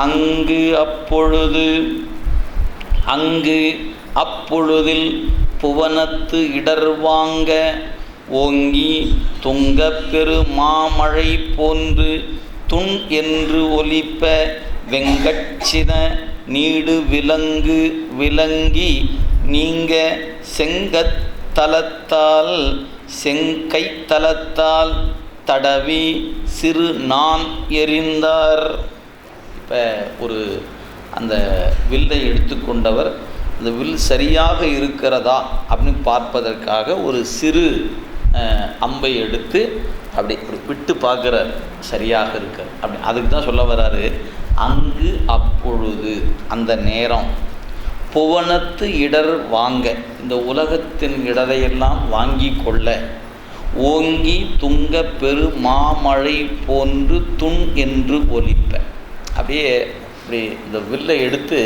அங்கு அப்பொழுது அங்கு அப்பொழுதில் புவனத்து இடர்வாங்க ஓங்கி துங்கப் பெரு மாமழை போன்று துண் என்று ஒலிப்ப வெங்கட்சின நீடு விலங்கு விலங்கி நீங்க செங்கத்தலத்தால் செங்கைத்தலத்தால் தடவி சிறு நான் எறிந்தார் ஒரு அந்த வில்லை எடுத்துக்கொண்டவர் அந்த வில் சரியாக இருக்கிறதா அப்படின்னு பார்ப்பதற்காக ஒரு சிறு அம்பை எடுத்து அப்படி ஒரு விட்டு பார்க்குறார். சரியாக இருக்க அப்படி. அதுக்கு தான் சொல்ல வர்றாரு அங்கு அப்பொழுது அந்த நேரம் புவனத்து இடர் வாங்க இந்த உலகத்தின் இடரையெல்லாம் வாங்கி கொள்ள ஓங்கி துங்க பெரு மாமழை போன்று துன் என்று ஒலிப்ப. அப்படியே இப்படி இந்த வில்லை எடுத்து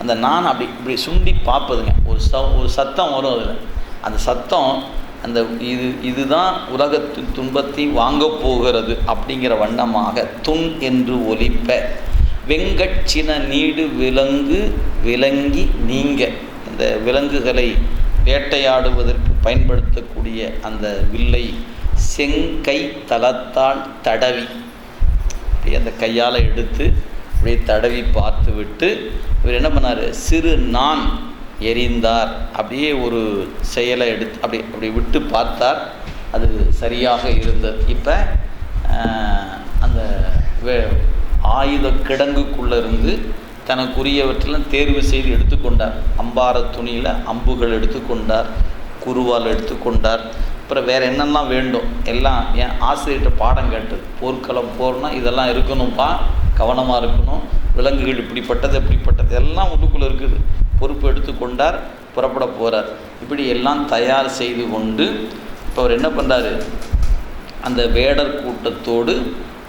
அந்த நான் அப்படி இப்படி சுண்டி பார்ப்பதுங்க. ஒரு ச ஒரு சத்தம் வரும் அதில். அந்த சத்தம் அந்த இது இதுதான் உலகத்தின் துன்பத்தை வாங்கப் போகிறது அப்படிங்கிற வண்ணமாக துன் என்று ஒலிப்ப. வெங்கட்சின நீடு விலங்கு விலங்கி நீங்க. இந்த விலங்குகளை வேட்டையாடுவதற்கு பயன்படுத்தக்கூடிய அந்த வில்லை செங்கை தளத்தால் தடவி. இந்த கையால் எடுத்து அப்படியே தடவி பார்த்து விட்டு இவர் என்ன பண்ணார்? சிறு நான் எரிந்தார். அப்படியே ஒரு செயலை எடுத்து அப்படி அப்படி விட்டு பார்த்தார். அது சரியாக இருந்தது. இப்போ அந்த வே ஆயுத கிடங்குக்குள்ளே இருந்து தனக்குரியவற்றெல்லாம் தேர்வு செய்து எடுத்துக்கொண்டார். அம்பார துணியில் அம்புகள் எடுத்துக்கொண்டார். குருவால் எடுத்துக்கொண்டார். அப்புறம் வேறு என்னெல்லாம் வேண்டும்? எல்லாம் என் ஆசிரியர்கிட்ட பாடம் கேட்டது. போர்க்களம் போர்னா இதெல்லாம் இருக்கணும்ப்பா கவனமாக இருக்கணும். விலங்குகள் இப்படிப்பட்டது இப்படிப்பட்டது எல்லாம் உள்ளுக்குள்ளே இருக்குது. பொறுப்பு எடுத்துக்கொண்டார் புறப்பட போகிறார் இப்படி எல்லாம் தயார் செய்து கொண்டு இப்போ அவர் என்ன பண்ணுறாரு அந்த வேடர் கூட்டத்தோடு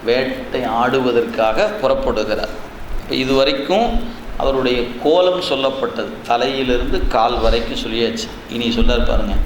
வேட்டை ஆடுவதற்காக புறப்படுகிறார். இப்போ இதுவரைக்கும் அவருடைய கோலம் சொல்லப்பட்டது. தலையிலிருந்து கால் வரைக்கும் சொல்லியாச்சு. இனி சொல்லார் பாருங்கள்